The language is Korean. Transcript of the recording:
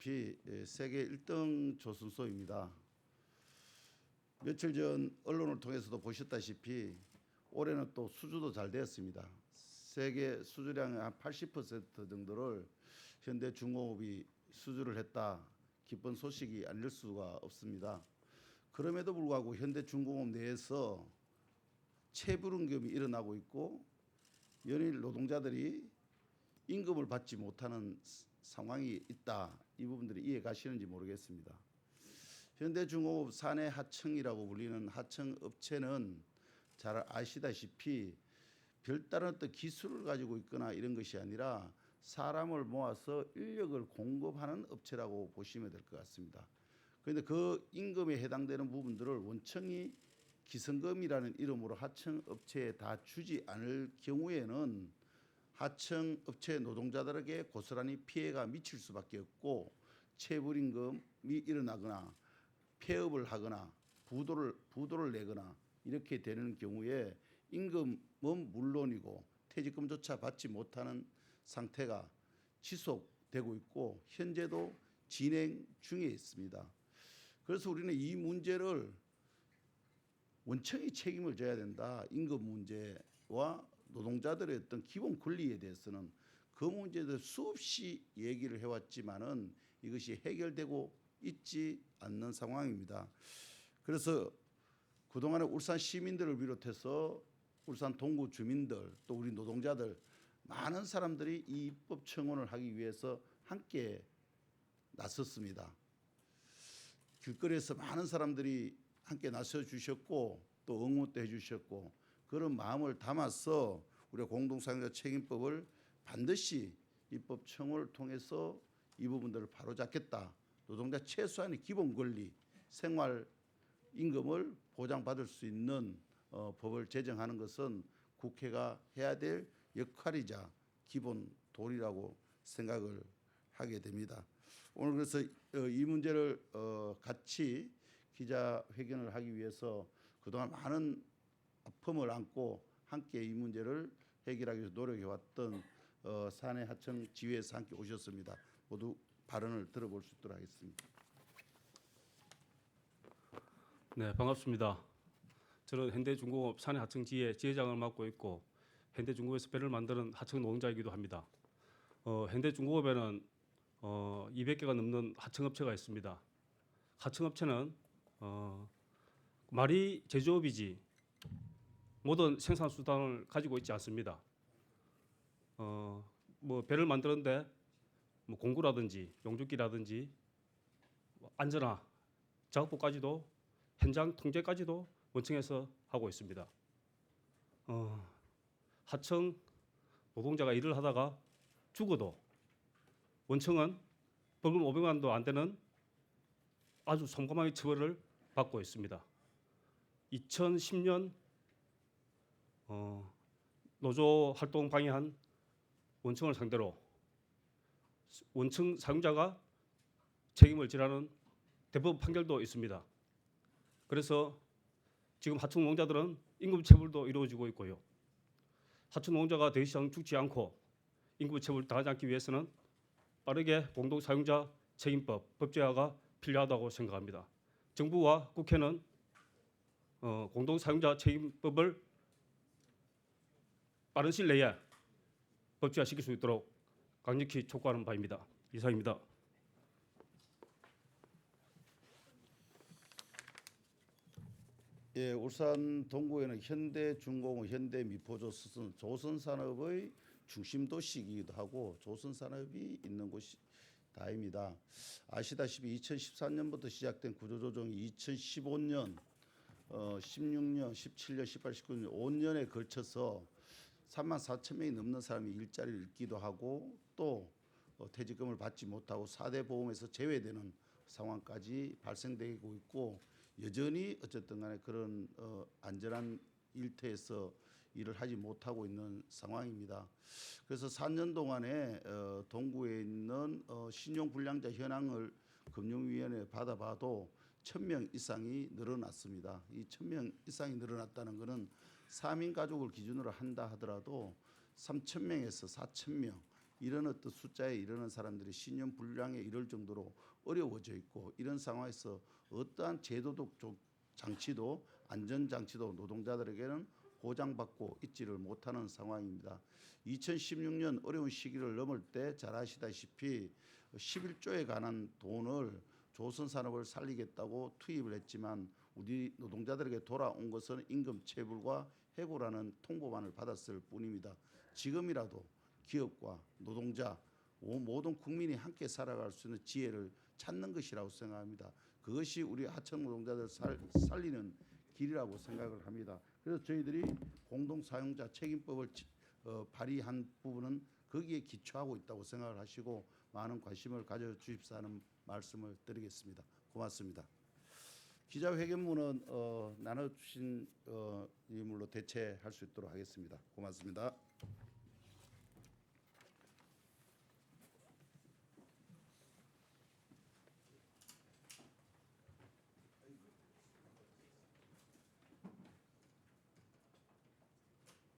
아시다시피 예, 세계 1등 조선소입니다. 며칠 전 언론을 통해서도 보셨다시피 올해는 또 수주도 잘 되었습니다. 세계 수주량의 한 80% 정도를 현대 중공업이 수주를 했다. 기쁜 소식이 아닐 수가 없습니다. 그럼에도 불구하고 현대 중공업 내에서 체불임금이 일어나고 있고 연일 노동자들이 임금을 받지 못하는 스- 상황이 있다. 이 부분들이 이해 가시는지 모르겠습니다. 현대중공업 사내 하청이라고 불리는 하청 업체는 잘 아시다시피 별다른 어떤 기술을 가지고 있거나 이런 것이 아니라 사람을 모아서 인력을 공급하는 업체라고 보시면 될 것 같습니다. 그런데 그 임금에 해당되는 부분들을 원청이 기성금이라는 이름으로 하청 업체에 다 주지 않을 경우에는 하청 업체 노동자들에게 고스란히 피해가 미칠 수밖에 없고 체불임금이 일어나거나 폐업을 하거나 부도를 부도를 내거나 이렇게 되는 경우에 임금은 물론이고 퇴직금조차 받지 못하는 상태가 지속되고 있고 현재도 진행 중에 있습니다. 그래서 우리는 이 문제를 원청이 책임을 져야 된다. 임금 문제와 노동자들의 어떤 기본 권리에 대해서는 그 문제들 수없이 얘기를 해왔지만은 이것이 해결되고 있지 않는 상황입니다. 그래서 그동안에 울산 시민들을 비롯해서 울산 동구 주민들 또 우리 노동자들 많은 사람들이 이 입법 청원을 하기 위해서 함께 나섰습니다. 길거리에서 많은 사람들이 함께 나서 주셨고 또 응원도 해주셨고 그런 마음을 담아서 우리가 공동사용자 책임법을 반드시 입법 청원을 통해서 이 부분들을 바로잡겠다. 노동자 최소한의 기본 권리, 생활 임금을 보장받을 수 있는 어, 법을 제정하는 것은 국회가 해야 될 역할이자 기본 도리라고 생각을 하게 됩니다. 오늘 그래서 어, 이 문제를 어, 같이 기자회견을 하기 위해서 그동안 많은 아픔을 안고 함께 이 문제를 해결하기 위해서 노력해왔던 어, 사내 하청 지회에서 함께 오셨습니다. 모두 발언을 들어볼 수 있도록 하겠습니다. 네, 반갑습니다. 저는 현대중공업 사내 하청 지회 지회장을 맡고 있고 현대중공업에서 배를 만드는 하청 노동자이기도 합니다. 어, 현대중공업에는 어, 200개가 넘는 하청업체가 있습니다. 하청업체는 어, 말이 제조업이지 모든 생산 수단을 가지고 있지 않습니다. 어, 뭐 배를 만드는데 뭐 공구라든지 용접기라든지 뭐 안전화 작업부까지도 현장 통제까지도 원청에서 하고 있습니다. 어, 하청 노동자가 일을 하다가 죽어도 원청은 벌금 500만도 안 되는 아주 성범하게 처벌을 받고 있습니다. 2010년 어, 노조 활동 방해한 원청을 상대로 원청 사용자가 책임을 지라는 대법 판결도 있습니다. 그래서 지금 하청 농자들은 임금 체불도 이루어지고 있고요. 하청 농자가 더 이상 죽지 않고 임금 체불 당하지 않기 위해서는 빠르게 공동 사용자 책임법 법제화가 필요하다고 생각합니다. 정부와 국회는 어, 공동 사용자 책임법을 빠른 시일 내에 법제화 시킬 수 있도록 강력히 촉구하는 바입니다. 이상입니다. 예, 울산 동구에는 현대중공업, 현대미포조선, 조선산업의 중심 도시이기도 하고 조선산업이 있는 곳이 다입니다. 아시다시피 2014년부터 시작된 구조조정이 2015년, 어, 16년, 17년, 18, 19년 5년에 걸쳐서 3만 4천 명이 넘는 사람이 일자리를 잃기도 하고 또 어, 퇴직금을 받지 못하고 4대 보험에서 제외되는 상황까지 발생되고 있고 여전히 어쨌든 간에 그런 어, 안전한 일터에서 일을 하지 못하고 있는 상황입니다. 그래서 4년 동안에 어, 동구에 있는 어, 신용불량자 현황을 금융위원회에 받아봐도 1,000명 이상이 늘어났습니다. 이 1,000명 이상이 늘어났다는 것은 3인 가족을 기준으로 한다 하더라도 3,000명에서 4,000명 이런 어떤 숫자에 이르는 사람들이 신용 불량에 이를 정도로 어려워져 있고 이런 상황에서 어떠한 제도적 조- 장치도 안전 장치도 노동자들에게는 보장받고 있지를 못하는 상황입니다. 2016년 어려운 시기를 넘을 때 잘 아시다시피 11조에 관한 돈을 조선 산업을 살리겠다고 투입을 했지만 우리 노동자들에게 돌아온 것은 임금 체불과 해고라는 통보만을 받았을 뿐입니다. 지금이라도 기업과 노동자 오- 모든 국민이 함께 살아갈 수 있는 지혜를 찾는 것이라고 생각합니다. 그것이 우리 하청 노동자들 살, 살리는 길이라고 생각을 합니다. 그래서 저희들이 공동 사용자 책임법을 지- 어, 발의한 부분은 거기에 기초하고 있다고 생각을 하시고 많은 관심을 가져 주십사 하는 말씀을 드리겠습니다. 고맙습니다. 기자회견문은 어, 나눠주신 어, 인물로 대체할 수 있도록 하겠습니다. 고맙습니다.